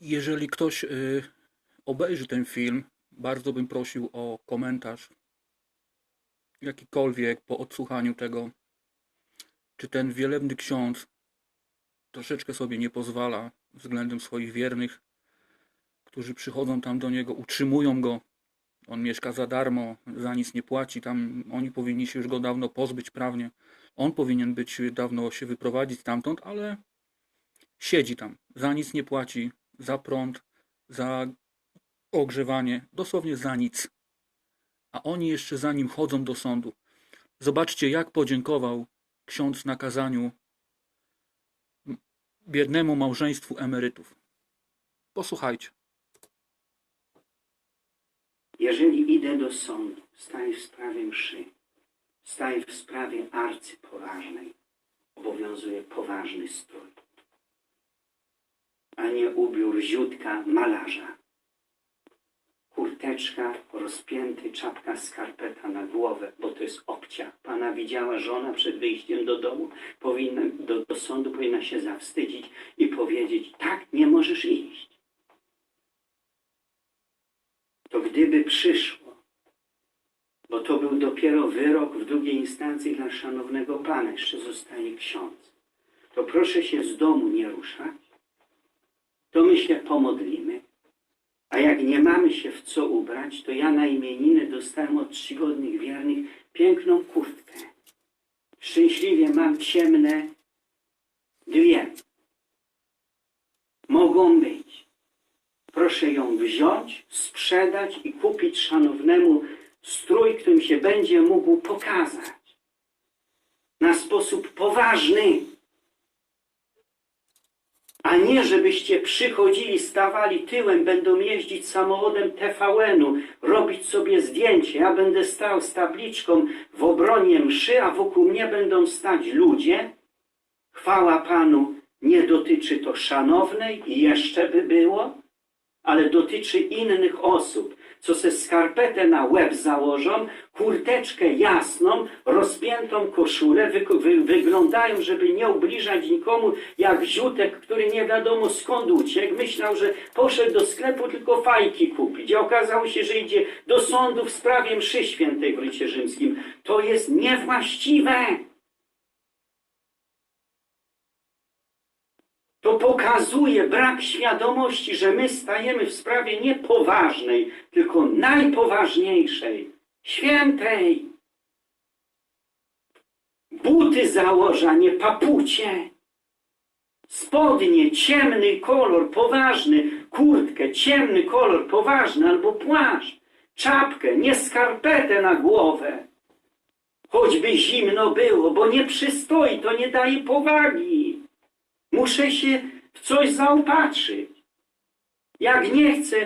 Jeżeli ktoś y, obejrzy ten film, bardzo bym prosił o komentarz, jakikolwiek po odsłuchaniu tego, czy ten wielebny ksiądz troszeczkę sobie nie pozwala względem swoich wiernych, którzy przychodzą tam do niego, utrzymują go. On mieszka za darmo, za nic nie płaci. Tam oni powinni się już go dawno pozbyć prawnie. On powinien być dawno się wyprowadzić stamtąd, ale siedzi tam. Za nic nie płaci, za prąd, za ogrzewanie, dosłownie za nic. A oni jeszcze za nim chodzą do sądu. Zobaczcie, jak podziękował ksiądz na kazaniu biednemu małżeństwu emerytów. Posłuchajcie. Jeżeli idę do sądu, staję w sprawie mszy, staję w sprawie arcypoważnej, obowiązuje poważny strój, a nie ubiór ziutka malarza. Kurteczka, rozpięty, czapka, skarpeta na głowę, bo to jest obciach. Pana widziała żona przed wyjściem do domu, powinna, do, do sądu powinna się zawstydzić i powiedzieć, tak, nie możesz iść. to gdyby przyszło, bo to był dopiero wyrok w drugiej instancji dla szanownego pana, jeszcze zostaje ksiądz, to proszę się z domu nie ruszać, to my się pomodlimy, a jak nie mamy się w co ubrać, to ja na imieniny dostałem od czcigodnych wiernych piękną kurtkę. Szczęśliwie mam ciemne dwie. Mogą być. Proszę ją wziąć, sprzedać i kupić szanownemu strój, którym się będzie mógł pokazać. Na sposób poważny. A nie, żebyście przychodzili, stawali tyłem, będą jeździć samochodem TVN-u, robić sobie zdjęcie. Ja będę stał z tabliczką w obronie mszy, a wokół mnie będą stać ludzie. Chwała Panu, nie dotyczy to szanownej i jeszcze by było ale dotyczy innych osób, co se skarpetę na łeb założą, kurteczkę jasną, rozpiętą koszulę, wy, wy, wyglądają, żeby nie ubliżać nikomu, jak ziutek, który nie wiadomo skąd uciekł, myślał, że poszedł do sklepu tylko fajki kupić, a okazało się, że idzie do sądu w sprawie mszy świętej w rycie rzymskim. To jest niewłaściwe. To pokazuje brak świadomości, że my stajemy w sprawie nie poważnej, tylko najpoważniejszej, świętej. Buty założa, nie papucie. Spodnie, ciemny kolor, poważny, kurtkę, ciemny kolor, poważny, albo płaszcz, czapkę, nie skarpetę na głowę. Choćby zimno było, bo nie przystoi, to nie daje powagi. Muszę się w coś zaopatrzyć. Jak nie chcę,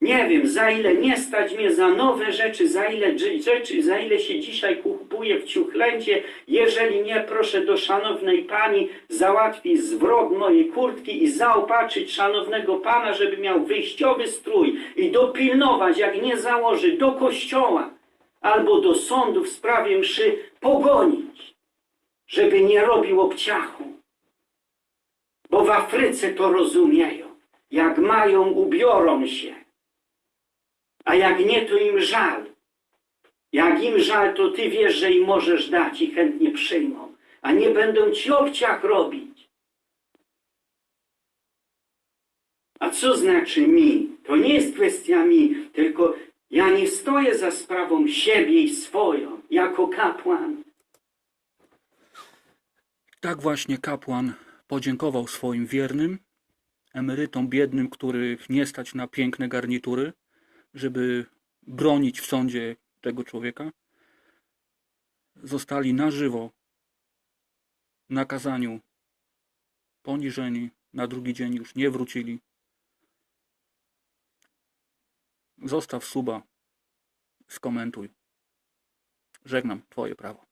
nie wiem, za ile nie stać mnie za nowe rzeczy, za ile rzeczy, za ile się dzisiaj kupuje w ciuchlęcie. Jeżeli nie, proszę do szanownej pani załatwić zwrot mojej kurtki i zaopatrzyć szanownego pana, żeby miał wyjściowy strój i dopilnować, jak nie założy, do kościoła albo do sądu w sprawie mszy pogonić, żeby nie robił obciachu bo w Afryce to rozumieją. Jak mają, ubiorą się. A jak nie, to im żal. Jak im żal, to ty wiesz, że im możesz dać i chętnie przyjmą. A nie będą ci obciach robić. A co znaczy mi? To nie jest kwestia mi, tylko ja nie stoję za sprawą siebie i swoją, jako kapłan. Tak właśnie kapłan podziękował swoim wiernym, emerytom biednym, których nie stać na piękne garnitury, żeby bronić w sądzie tego człowieka. Zostali na żywo na kazaniu poniżeni, na drugi dzień już nie wrócili. Zostaw suba, skomentuj. Żegnam, Twoje prawo.